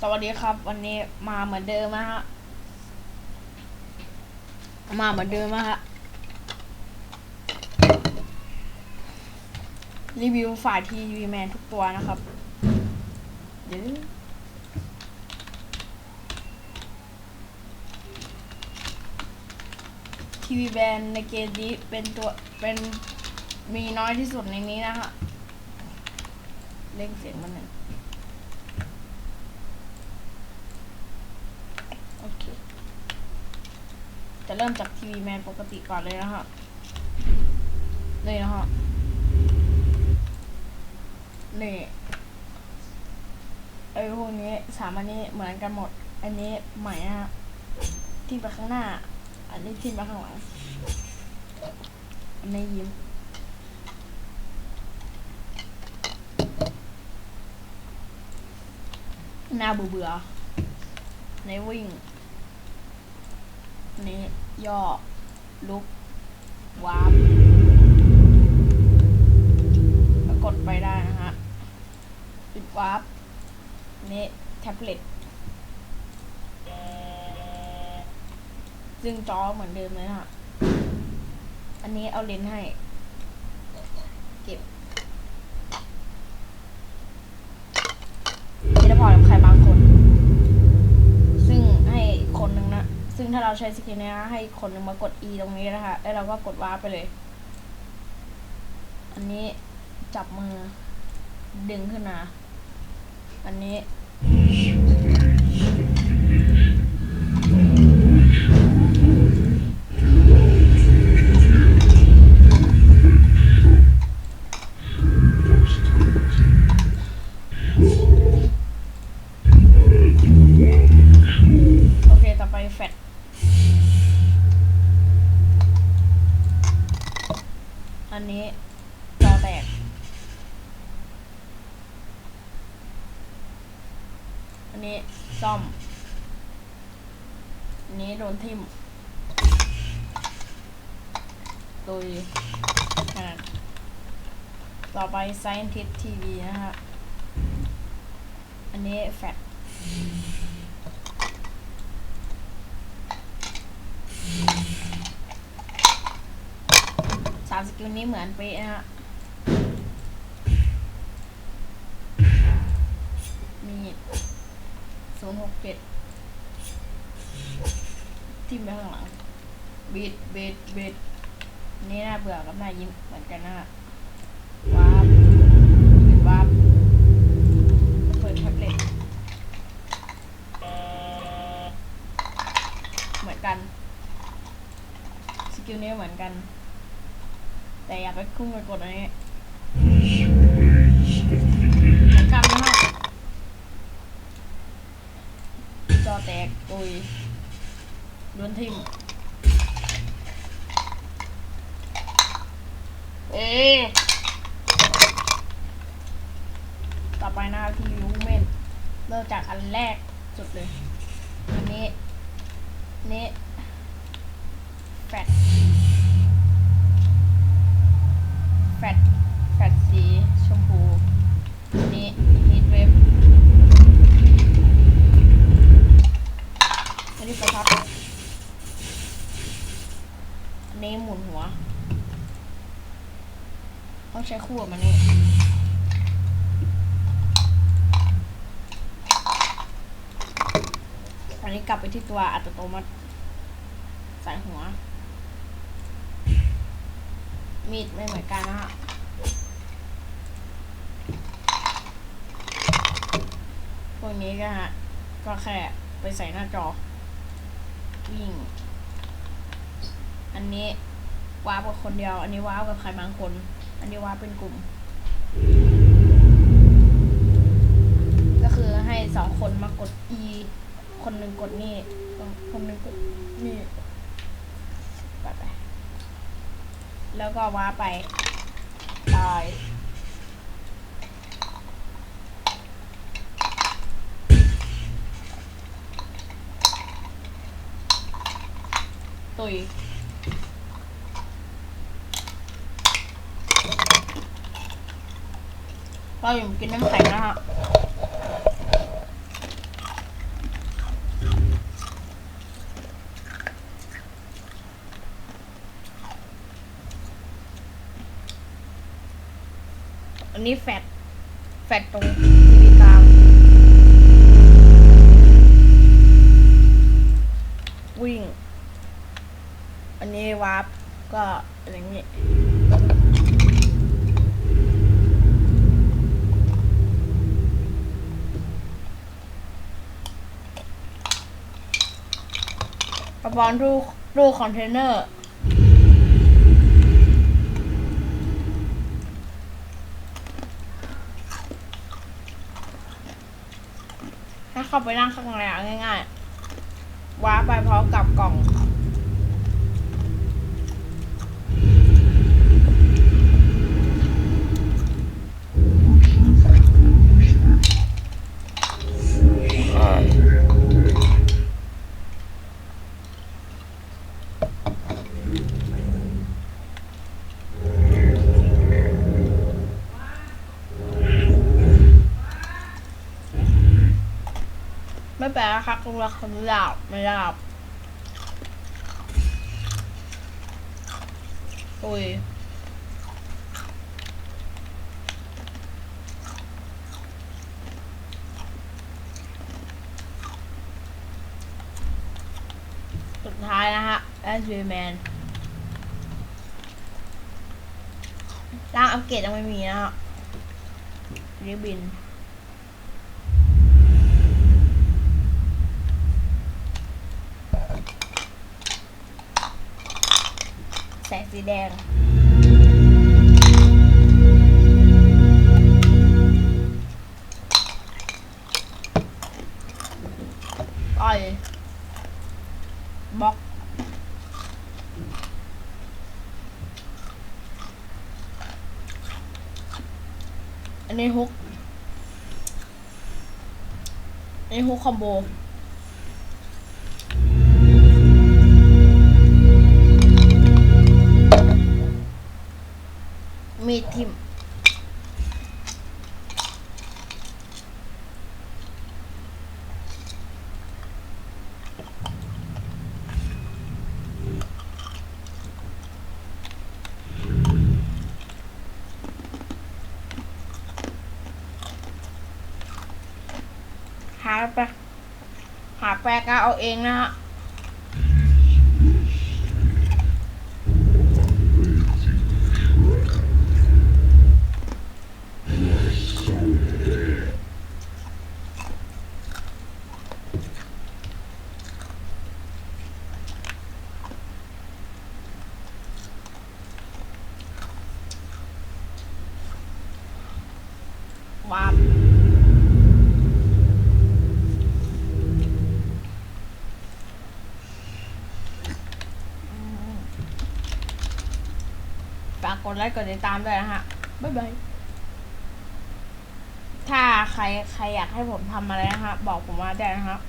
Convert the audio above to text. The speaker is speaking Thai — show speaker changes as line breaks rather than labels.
สวัสดีครับ วันนี้มาเหมือนเดิมนะฮะ มาเหมือนเดิมนะฮะ รีวิวฝ่ายทีวีแมนทุกตัวนะครับเดี๋ยวทีวีแบนในเกมนี้เป็นตัวเป็นมีน้อยที่สุดในนี้นะฮะ เล่งเสียงมันหนึ่ง โอเค จะเริ่มจากทีวีแมนปกติก่อนเลยนะฮะนี่นะฮะนี่ไอ้พวกนี้สามอันนี้เหมือนกันหมด อันนี้ใหม่นะฮะที่ไปข้างหน้า อันนี้ที่ไปข้างหลังอันนี้ยิ้มหน้าเบื่อเบื่อในวิ่ง นี่ย่อ ลุกวาร์ปแล้วกดไปได้นะฮะปิดวาร์ปนี่แท็บเล็ตซึ่งจอเหมือนเดิมเลยนะฮะอันนี้เอาเลนให้ เก็บไม่ได้พอกับใครบางคน ซึ่งให้อีกคนนึงนะ ซึ่งถ้าเราใช้สกิลเนี้ยให้คนนึงมากด E ตรงนี้นะคะ แล้วเราก็กดวาร์ปไปเลย อันนี้จับมือดึงขึ้นมา อันนี้ อันนี้จอแตก อันนี้ซ่อม อันนี้โดนทิ่มโดยนาดต่อไป Scientist TV นะฮะ อันนี้แฟตสามสกิลนี้เหมือนเป๊ะนะฮะมีศูนย์หกเจ็ดทิมไปข้างหลังบิดบิดบิดนี่น่าเบื่อกับน่ายิ้มเหมือนกันนะฮะวาร์ปบีดวาร์ปเปิดแท็บเล็ตเหมือนกัน สกิลนี้เหมือนกัน คุ้งไปกดอันนี้เหมือนกันนะฮะจอแตกปุยโดนทิ่มเอต่อไปหน้าที่ยูเมนเริ่มจากอันแรกสุดเลยอันนี้ นี้แฟต แฟตแฟตสีชมพูนี้ฮีทเวฟอันนี้ไฟพัดอันนี้หมุนหัวต้องใช้คู่กับมันนี่อันนี้กลับไปที่ตัวอัตโนมัติใส่หัว มีดไม่เหมือนกันนะฮะพวกนี้ก็ฮะ ก็แค่ไปใส่หน้าจอ วิ่ง อันนี้ว้าร์ปกับคนเดียว อันนี้ว้าร์ปกับใครบางคน อันนี้ว้าร์ปเป็นกลุ่ม ก็คือให้สองคนมากด E คนหนึ่งกดนี่ คนหนึ่งกดนี่ ไปไป แล้วก็ว้าไปตายตุยเราอยู่กินน้ำแข็งนะฮะันนี้แฟดแฟดตรงทีวีกลางวิ่ง อันนี้วาร์ปก็อะไรอย่างนี้กระบอนรูรูคอนเทนเนอร์ เข้าไปนั่งข้างในง่ายๆว้าไปพร้อมกับกล่อง แปลนะครับคุณรักคนหลับไม่หลับอุ้ยสุดท้ายนะฮะ as w man ร่างอัปเกรดยังไม่มีนะฮะริบบิน แสงสีแดง อ่อยบล็อกอันนี้ฮุกอันนี้ฮุกคอมโบ มีดทิมหาแปลหาแปลก็เอาเองนะฮะ กดไลค์กดติดตามด้วยนะฮะ บ๊ายบาย ถ้าใครใครอยากให้ผมทำอะไรนะฮะ บอกผมมาได้นะครับ